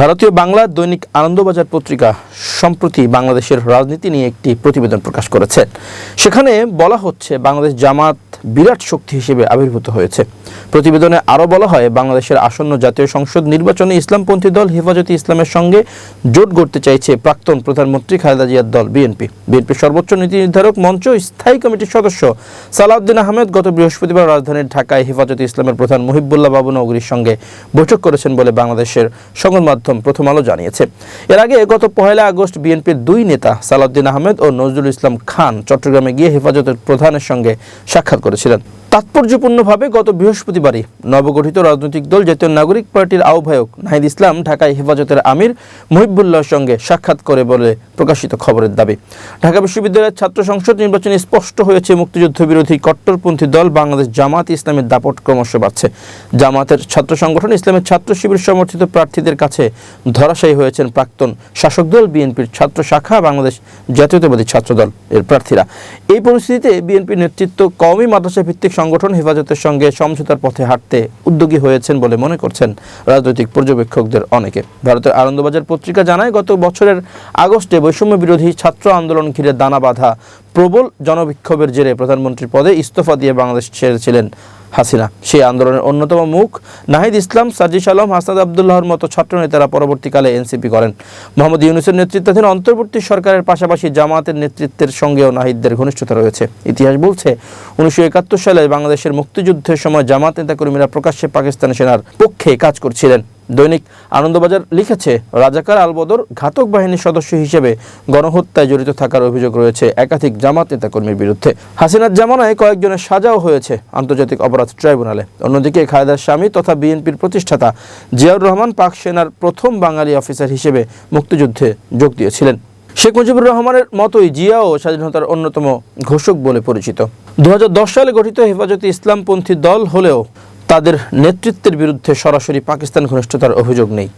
ভারতীয় বাংলা দৈনিক আনন্দবাজার পত্রিকা সম্প্রতি বাংলাদেশের রাজনীতি নিয়ে একটি প্রতিবেদন প্রকাশ করেছে। সেখানে বলা হচ্ছে, বাংলাদেশ জামাত বিরাট শক্তি হিসেবে আবির্ভূত হয়েছে। প্রতিবেদনে আরও বলা হয়, বাংলাদেশের আসন্ন জাতীয় সংসদ নির্বাচনে ইসলামপন্থী দল হেফাজতে ইসলামের সঙ্গে জোট গড়তে চাইছে প্রাক্তন প্রধানমন্ত্রী খালেদা জিয়ার দল, বিএনপি। বিএনপির সর্বোচ্চ নীতি নির্ধারক মঞ্চ স্থায়ী কমিটির সদস্য সালাউদ্দিন আহমেদ গত বৃহস্পতিবার রাজধানীর ঢাকায় হেফাজতে ইসলামের প্রধান মুহিবুল্লাহ বাবু নগরীর সঙ্গে বৈঠক করেছেন বলে বাংলাদেশের সংবাদ মাধ্যম প্রথম আলো জানিয়েছে। এর আগে গত পহেলা আগস্ট বিএনপির দুই নেতা সালাউদ্দিন আহমেদ ও নজরুল ইসলাম খান চট্টগ্রামে গিয়ে হেফাজতের প্রধানের সঙ্গে সাক্ষাৎ করেছিলেন তাৎপর্যপূর্ণভাবে গত বৃহস্পতিবারই নবগঠিত রাজনৈতিক দল জাতীয় নাগরিক পার্টির আহ্বায়ক নাহিদ ইসলাম ঢাকায় হেফাজতের আমির মহিবুল্লাহর সঙ্গে সাক্ষাৎ করে বলে প্রকাশিত খবরের দাবি। ঢাকা বিশ্ববিদ্যালয়ের ছাত্র সংসদ নির্বাচনে স্পষ্ট হয়েছে মুক্তিযুদ্ধ বিরোধী কট্টরপন্থী দল বাংলাদেশ জামাত ইসলামের দাপট ক্রমশ বাড়ছে। জামাতের ছাত্র সংগঠন ইসলামের ছাত্র শিবির সমর্থিত প্রার্থীদের কাছে ধরাশায়ী হয়েছেন প্রাক্তন শাসক দল বিএনপির ছাত্র শাখা বাংলাদেশ জাতীয়তাবাদী ছাত্রদল এর প্রার্থীরা। এই পরিস্থিতিতে বিএনপির নেতৃত্ব কওমি মাদ্রাসা ভিত্তিক সংগঠন হেফাজতের সঙ্গে সমঝোতার পথে হাঁটতে উদ্যোগী হয়েছেন বলে মনে করছেন রাজনৈতিক পর্যবেক্ষকদের অনেকে। ভারতের আনন্দবাজার পত্রিকা জানায়, গত বছরের আগস্টে বৈষম্য বিরোধী ছাত্র আন্দোলন ঘিরে দানা বাঁধা প্রবল জনবিক্ষোভের জেরে প্রধানমন্ত্রীর পদে ইস্তফা দিয়ে বাংলাদেশ ছেড়েছিলেন হাসিনা। সেই আন্দোলনের অন্যতম মুখ নাহিদ ইসলাম সাজিস আলম হাসাদ আবদুল্লাহর মতো ছাত্রনেতারা পরবর্তীকালে এনসিপি করেন। মোহাম্মদ ইউনুসের নেতৃত্বাধীন অন্তর্বর্তী সরকারের পাশাপাশি জামাতের নেতৃত্বের সঙ্গেও নাহিদদের ঘনিষ্ঠতা রয়েছে। ইতিহাস বলছে, উনিশশো একাত্তর সালে বাংলাদেশের মুক্তিযুদ্ধের সময় জামাত নেতাকর্মীরা প্রকাশ্যে পাকিস্তান সেনার পক্ষে কাজ করছিলেন। দৈনিক আনন্দবাজার লিখেছে, রাজাকার আলবদর ঘাতক বাহিনীর সদস্য হিসেবে গণহত্যায় জড়িত থাকার অভিযোগ রয়েছে একাধিক জামাত নেতাকর্মীর বিরুদ্ধে। হাসিনার জামানায় কয়েকজনের সাজাও হয়েছে আন্তর্জাতিক অপরাধ ট্রাইব্যুনালে। অন্যদিকে খালেদার স্বামী তথা বিএনপির প্রতিষ্ঠাতা জিয়াউর রহমান পাক সেনার প্রথম বাঙালি অফিসার হিসেবে মুক্তিযুদ্ধে যোগ দিয়েছিলেন। শেখ মুজিবুর রহমানের মতোই জিয়াও স্বাধীনতার অন্যতম ঘোষক বলে পরিচিত। দু হাজার দশ সালে গঠিত হেফাজতে ইসলামপন্থী দল হলেও তাদের নেতৃত্বের বিরুদ্ধে সরাসরি পাকিস্তান ঘনিষ্ঠতার অভিযোগ নেই।